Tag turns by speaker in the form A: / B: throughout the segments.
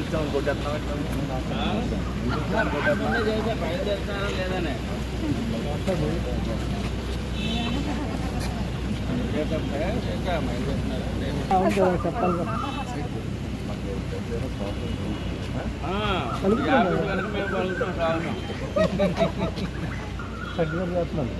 A: వచ్చాము కొట్టేస్తున్నాం లేదనే
B: చెప్పాలి సర్టిఫికేట్ చేస్తున్నాను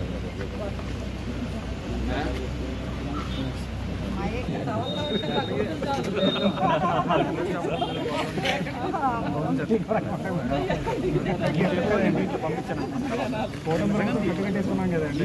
B: పంపించాను కదండి.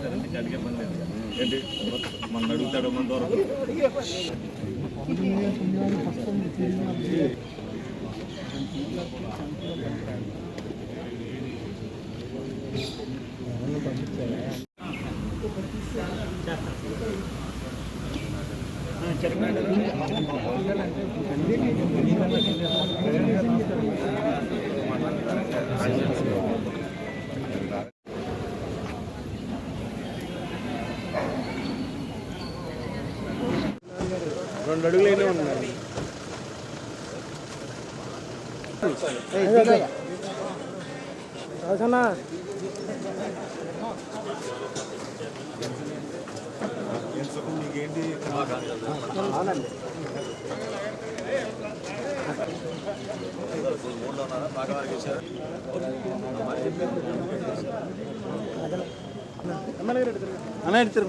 A: సీనియర్
B: బాబు గారు
A: ఎందుకు అలా అంటాడు
C: మన మన ద్వారా
B: రెండు అడుగులైనా ఉన్నాయి రాజన్నా. అవునండి అన్న ఎడుతురు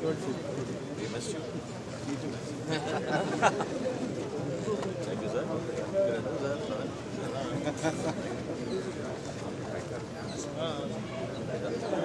C: We missed you. Thank
A: you, sir. Good.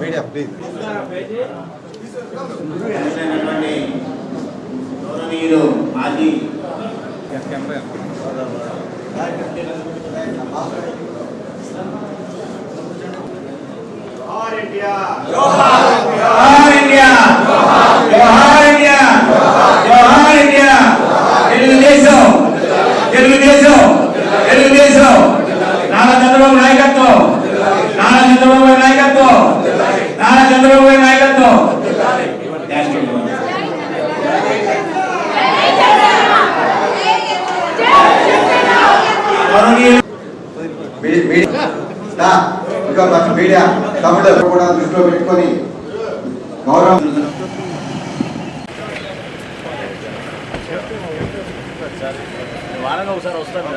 C: Media please
D: గౌరవనీయులు మాజీ జోహార్ ఇండియా జోహార్ ఇండియా జోహార్ ఇండియా జోహార్ ఇండియా తెలుగుదేశం తెలుగుదేశం తెలుగుదేశం
E: చంద్రబాబు నాయకత్వం నారా చంద్రబాబు గారి నాయకత్వం నారా చంద్రబాబు గారి నాయకత్వం Thank you. గౌరవనీయులు
A: మీ- మీ- దా, ఇంకా మన మీడియా అందరూ కూడా దృష్టిలో పెట్టుకొని గౌరవం
D: వారంగా ఒకసారి వస్తాను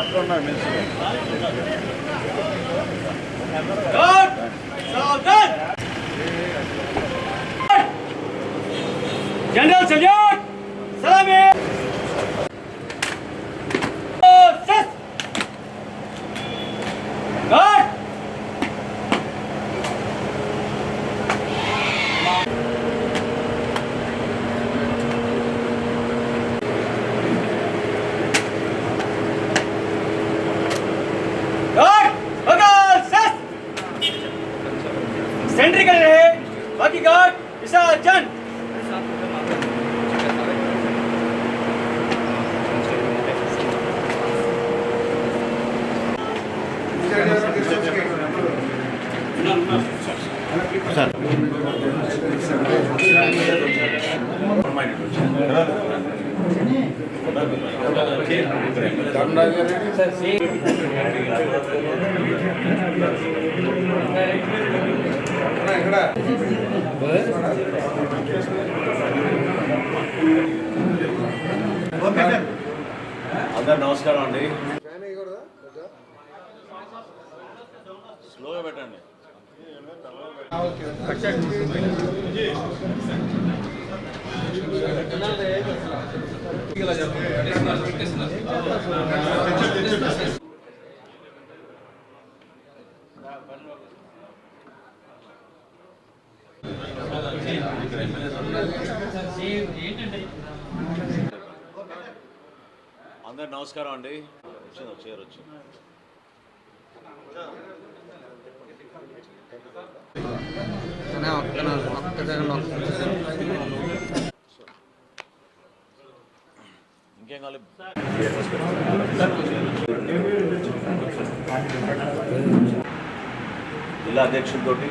D: అట్లా ఉన్నారు
C: జనరల్ సజాద్ సలామే!
D: అందరు నమస్కారం అండి స్లోగా పెట్టండి అందరు నమస్కారం అండి. వచ్చింది? వచ్చారు వచ్చింది? ఇంకేం జిల్లా అధ్యక్షులతోటి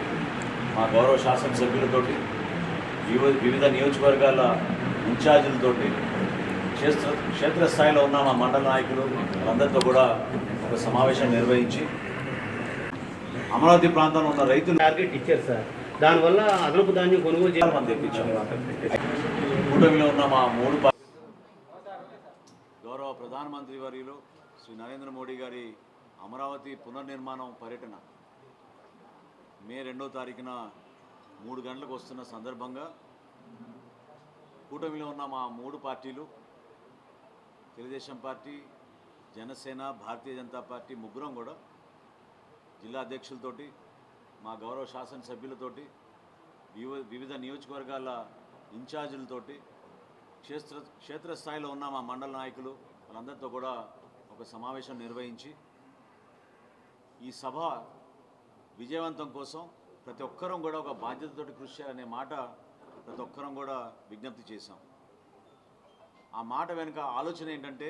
D: మా గౌరవ శాసనసభ్యులతోటి వివిధ నియోజకవర్గాల ఇన్ఛార్జీలతోటి క్షేత్ర క్షేత్రస్థాయిలో ఉన్న మా మండల నాయకులు వాళ్ళందరితో కూడా ఒక సమావేశం నిర్వహించి అమరావతి ప్రాంతంలో ఉన్న రైతులు
B: టార్గెట్ ఇచ్చారు సార్. దానివల్ల అదనపు ధాన్యం కొనుగోలు
D: చాలా మంది తెప్పించాం. కూటమిలో ఉన్న మా మూడు గౌరవ ప్రధానమంత్రి వర్యులు శ్రీ నరేంద్ర మోడీ గారి అమరావతి పునర్నిర్మాణం పర్యటన మే రెండో తారీఖున మూడు గంటలకు వస్తున్న సందర్భంగా కూటమిలో ఉన్న మా మూడు పార్టీలు తెలుగుదేశం పార్టీ జనసేన భారతీయ జనతా పార్టీ ముగ్గురం కూడా జిల్లా అధ్యక్షులతోటి మా గౌరవ శాసనసభ్యులతోటి వివ వివిధ నియోజకవర్గాల ఇన్ఛార్జీలతోటి క్షేత్ర క్షేత్రస్థాయిలో ఉన్న మా మండల నాయకులు వాళ్ళందరితో కూడా ఒక సమావేశం నిర్వహించి ఈ సభ విజయవంతం కోసం ప్రతి ఒక్కరం కూడా ఒక బాధ్యతతోటి కృషి చేయాలనే మాట ప్రతి ఒక్కరం కూడా విజ్ఞప్తి చేశాం. ఆ మాట వెనుక ఆలోచన ఏంటంటే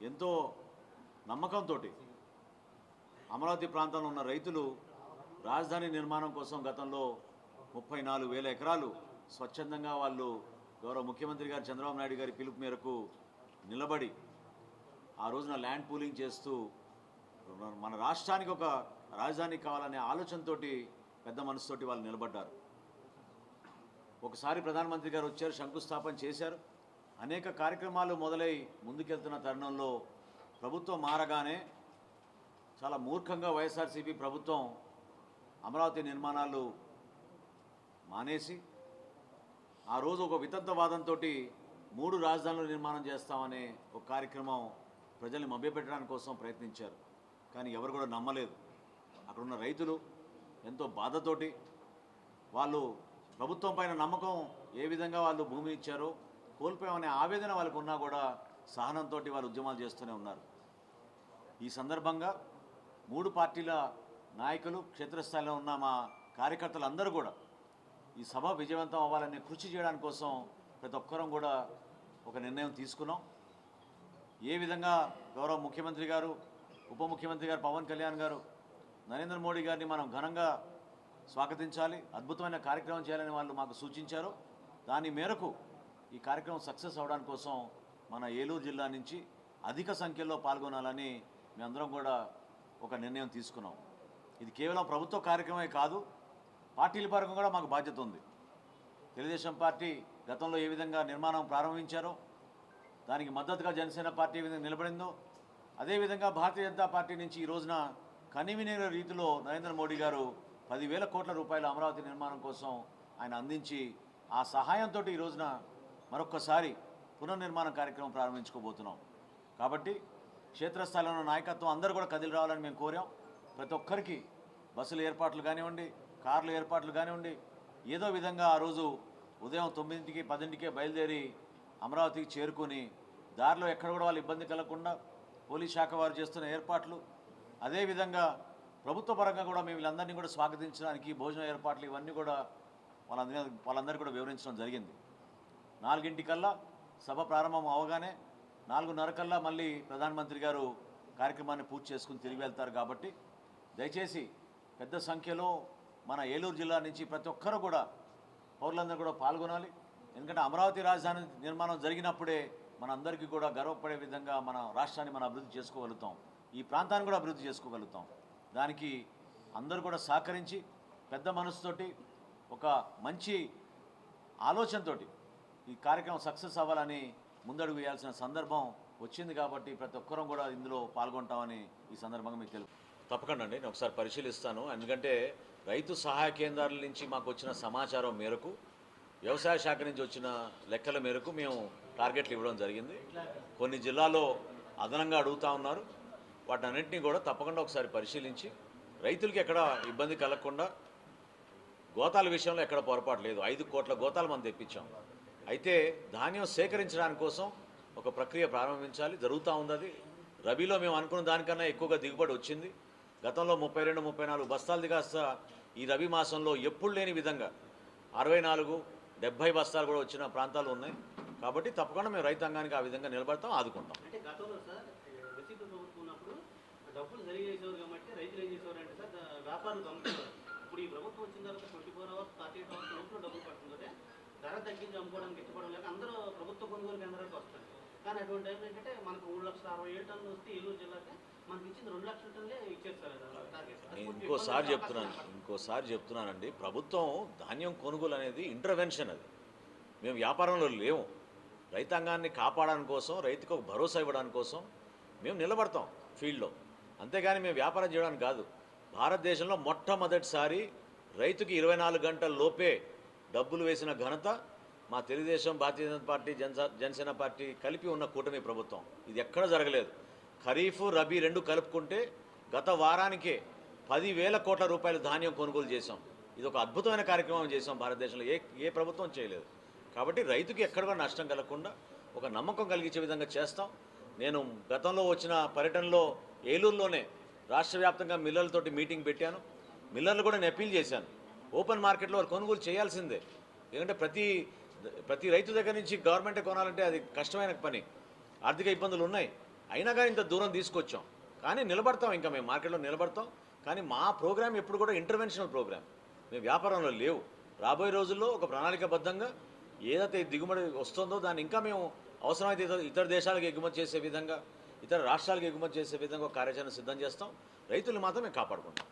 D: ఎంతో నమ్మకంతో అమరావతి ప్రాంతంలో ఉన్న రైతులు రాజధాని నిర్మాణం కోసం గతంలో ముప్పై నాలుగు వేల ఎకరాలు స్వచ్ఛందంగా వాళ్ళు గౌరవ ముఖ్యమంత్రి గారు చంద్రబాబు నాయుడు గారి పిలుపు మేరకు నిలబడి ఆ రోజున ల్యాండ్ పూలింగ్ చేస్తూ మన రాష్ట్రానికి ఒక రాజధాని కావాలనే ఆలోచనతోటి పెద్ద మనసుతోటి వాళ్ళు నిలబడ్డారు. ఒకసారి ప్రధానమంత్రి గారు వచ్చారు శంకుస్థాపన చేశారు. అనేక కార్యక్రమాలు మొదలై ముందుకెళ్తున్న తరుణంలో ప్రభుత్వం మారగానే చాలా మూర్ఖంగా వైఎస్ఆర్సీపీ ప్రభుత్వం అమరావతి నిర్మాణాలు మానేసి ఆ రోజు ఒక వితంతవాదంతో మూడు రాజధానులు నిర్మాణం చేస్తామనే ఒక కార్యక్రమం ప్రజల్ని మభ్యపెట్టడానికి కోసం ప్రయత్నించారు. కానీ ఎవరు కూడా నమ్మలేదు. అక్కడున్న రైతులు ఎంతో బాధతోటి వాళ్ళు ప్రభుత్వం పైన నమ్మకం ఏ విధంగా వాళ్ళు భూమి ఇచ్చారో కోల్పోయామనే ఆవేదన వాళ్ళకు ఉన్నా కూడా సహనంతో వాళ్ళు ఉద్యమాలు చేస్తూనే ఉన్నారు. ఈ సందర్భంగా మూడు పార్టీల నాయకులు క్షేత్రస్థాయిలో ఉన్న మా కార్యకర్తలు అందరూ కూడా ఈ సభ విజయవంతం అవ్వాలని కృషి చేయడానికి కోసం ప్రతి ఒక్కరం కూడా ఒక నిర్ణయం తీసుకున్నాం. ఏ విధంగా గౌరవ ముఖ్యమంత్రి గారు ఉప ముఖ్యమంత్రి గారు పవన్ కళ్యాణ్ గారు నరేంద్ర మోడీ గారిని మనం ఘనంగా స్వాగతించాలి అద్భుతమైన కార్యక్రమం చేయాలని వాళ్ళు మాకు సూచించారు. దాని మేరకు ఈ కార్యక్రమం సక్సెస్ అవడానికి కోసం మన ఏలూరు జిల్లా నుంచి అధిక సంఖ్యలో పాల్గొనాలని మేమందరం కూడా ఒక నిర్ణయం తీసుకున్నాం. ఇది కేవలం ప్రభుత్వ కార్యక్రమే కాదు పార్టీల పరంగా కూడా మాకు బాధ్యత ఉంది. తెలుగుదేశం పార్టీ గతంలో ఏ విధంగా నిర్మాణం ప్రారంభించారో దానికి మద్దతుగా జనసేన పార్టీ ఏ విధంగా నిలబడిందో అదేవిధంగా భారతీయ జనతా పార్టీ నుంచి ఈ రోజున కనివినేర రీతిలో నరేంద్ర మోడీ గారు పదివేల కోట్ల రూపాయల అమరావతి నిర్మాణం కోసం ఆయన అందించి ఆ సహాయంతో ఈ రోజున మరొక్కసారి పునర్నిర్మాణ కార్యక్రమం ప్రారంభించుకోబోతున్నాం. కాబట్టి క్షేత్రస్థాయిలో ఉన్న నాయకత్వం అందరూ కూడా కదిలి రావాలని మేము కోరాం. ప్రతి ఒక్కరికి బస్సుల ఏర్పాట్లు కానివ్వండి కార్ల ఏర్పాట్లు కానివ్వండి ఏదో విధంగా ఆ రోజు ఉదయం తొమ్మిదింటికి పదింటికే బయలుదేరి అమరావతికి చేరుకొని దారిలో ఎక్కడ కూడా వాళ్ళు ఇబ్బంది కలగకుండా పోలీస్ శాఖ వారు చేస్తున్న ఏర్పాట్లు అదేవిధంగా ప్రభుత్వ పరంగా కూడా మేము వీళ్ళందరినీ కూడా స్వాగతించడానికి భోజన ఏర్పాట్లు ఇవన్నీ కూడా వాళ్ళందరి వాళ్ళందరికీ కూడా వివరించడం జరిగింది. నాలుగింటికల్లా సభ ప్రారంభం అవగానే నాలుగున్నర కల్లా మళ్ళీ ప్రధానమంత్రి గారు కార్యక్రమాన్ని పూర్తి చేసుకుని తిరిగి వెళ్తారు కాబట్టి దయచేసి పెద్ద సంఖ్యలో మన ఏలూరు జిల్లా నుంచి ప్రతి ఒక్కరు కూడా పౌరులందరూ కూడా పాల్గొనాలి. ఎందుకంటే అమరావతి రాజధాని నిర్మాణం జరిగినప్పుడే మనందరికీ కూడా గర్వపడే విధంగా మన రాష్ట్రాన్ని మనం అభివృద్ధి చేసుకోగలుగుతాం. ఈ ప్రాంతాన్ని కూడా అభివృద్ధి చేసుకోగలుగుతాం. దానికి అందరూ కూడా సహకరించి పెద్ద మనసుతోటి ఒక మంచి ఆలోచనతోటి ఈ కార్యక్రమం సక్సెస్ అవ్వాలని ముందడుగు వేయాల్సిన సందర్భం వచ్చింది కాబట్టి ప్రతి ఒక్కరం కూడా ఇందులో పాల్గొంటామని ఈ సందర్భంగా మీకు తెలుపు తప్పకుండా అండి. నేను ఒకసారి పరిశీలిస్తాను. ఎందుకంటే రైతు సహాయ కేంద్రాల నుంచి మాకు వచ్చిన సమాచారం మేరకు వ్యవసాయ శాఖ నుంచి వచ్చిన లెక్కల మేరకు మేము టార్గెట్లు ఇవ్వడం జరిగింది. కొన్ని జిల్లాలో అదనంగా అడుగుతా ఉన్నారు. వాటన్నింటినీ కూడా తప్పకుండా ఒకసారి పరిశీలించి రైతులకి ఎక్కడ ఇబ్బంది కలగకుండా గోతాల విషయంలో ఎక్కడ పొరపాటు లేదు. ఐదు కోట్ల గోతాలు మనం తెప్పించాం. అయితే ధాన్యం సేకరించడానికి కోసం ఒక ప్రక్రియ ప్రారంభించాలి. జరుగుతూ ఉంది అది. రబీలో మేము అనుకున్న దానికన్నా ఎక్కువగా దిగుబడి వచ్చింది. గతంలో ముప్పై రెండు ముప్పై నాలుగు బస్తాలు దిగాస్త ఈ రబీ మాసంలో ఎప్పుడు లేని విధంగా అరవై నాలుగు డెబ్భై బస్తాలు కూడా వచ్చిన ప్రాంతాలు ఉన్నాయి. కాబట్టి తప్పకుండా మేము రైతాంగానికి ఆ విధంగా నిలబడతాం ఆదుకుంటాం
B: అంటే గతంలో సార్ వైసీపీ ప్రభుత్వం ఉన్నప్పుడు డబ్బులు సరిగా కాబట్టి రైతులు ఏం చేసేవారు అంటే సార్ వ్యాపారులు దొంగేవారు ఇప్పుడు ఈ ప్రభుత్వం వచ్చిన తర్వాత twenty four hours thirty eight hours లోపల డబ్బులు పడుతుందంటే ధర తగ్గించి అమ్ముకోవడానికి ఇష్టపడడం లేక అందరూ ప్రభుత్వ కొనుగోలు కేంద్రాలకు వస్తారు. కానీ అటువంటి టైంలో ఏంటంటే మనకు మూడు లక్షల అరవై ఏడు టన్నులు వస్తే ఏలూరు జిల్లాకి మనకి ఇచ్చింది రెండు లక్షల టన్నులే ఇచ్చేస్తారు
D: ఇంకోసారి చెప్తున్నాను ఇంకోసారి చెప్తున్నానండి ప్రభుత్వం ధాన్యం కొనుగోలు అనేది ఇంటర్వెన్షన్ అది. మేము వ్యాపారంలో లేవు రైతాంగాన్ని కాపాడడానికి కోసం రైతుకు భరోసా ఇవ్వడానికి కోసం మేము నిలబడతాం ఫీల్డ్లో. అంతేగాని మేము వ్యాపారం చేయడానికి కాదు. భారతదేశంలో మొట్టమొదటిసారి రైతుకి ఇరవై నాలుగు గంటల లోపే డబ్బులు వేసిన ఘనత మా తెలుగుదేశం భారతీయ జనతా పార్టీ జనసేన పార్టీ కలిపి ఉన్న కూటమి ప్రభుత్వం. ఇది ఎక్కడ జరగలేదు. ఖరీఫ్ రబీ రెండు కలుపుకుంటే గత వారానికే పదివేల కోట్ల రూపాయల ధాన్యం కొనుగోలు చేశాం. ఇది ఒక అద్భుతమైన కార్యక్రమం చేశాం భారతదేశంలో. ఏ ఏ ప్రభుత్వం చేయలేదు. కాబట్టి రైతుకి ఎక్కడ కూడా నష్టం కలగకుండా ఒక నమ్మకం కలిగించే విధంగా చేస్తాం. నేను గతంలో వచ్చిన పర్యటనలో ఏలూరులోనే రాష్ట్ర వ్యాప్తంగా మిల్లర్లతోటి మీటింగ్ పెట్టాను. మిల్లర్లు కూడా నేను అప్పీల్ చేశాను. ఓపెన్ మార్కెట్లో వారు కొనుగోలు చేయాల్సిందే. ఎందుకంటే ప్రతి ప్రతి రైతు దగ్గర నుంచి గవర్నమెంటే కొనాలంటే అది కష్టమైన పని. ఆర్థిక ఇబ్బందులు ఉన్నాయి. అయినా కానీ ఇంత దూరం తీసుకొచ్చాం. కానీ నిలబడతాం ఇంకా మేము మార్కెట్లో నిలబడతాం. కానీ మా ప్రోగ్రామ్ ఎప్పుడు కూడా ఇంటర్వెన్షనల్ ప్రోగ్రామ్. మేము వ్యాపారంలో లేవు. రాబోయే రోజుల్లో ఒక ప్రణాళికబద్ధంగా ఏదైతే దిగుమతి వస్తుందో దాన్ని ఇంకా మేము అవసరమైతే ఇతర ఇతర దేశాలకు ఎగుమతి చేసే విధంగా ఇతర రాష్ట్రాలకు ఎగుమతి చేసే విధంగా కార్యాచరణ సిద్ధం చేస్తాం. రైతులు మాత్రం మేము కాపాడుకుంటాం.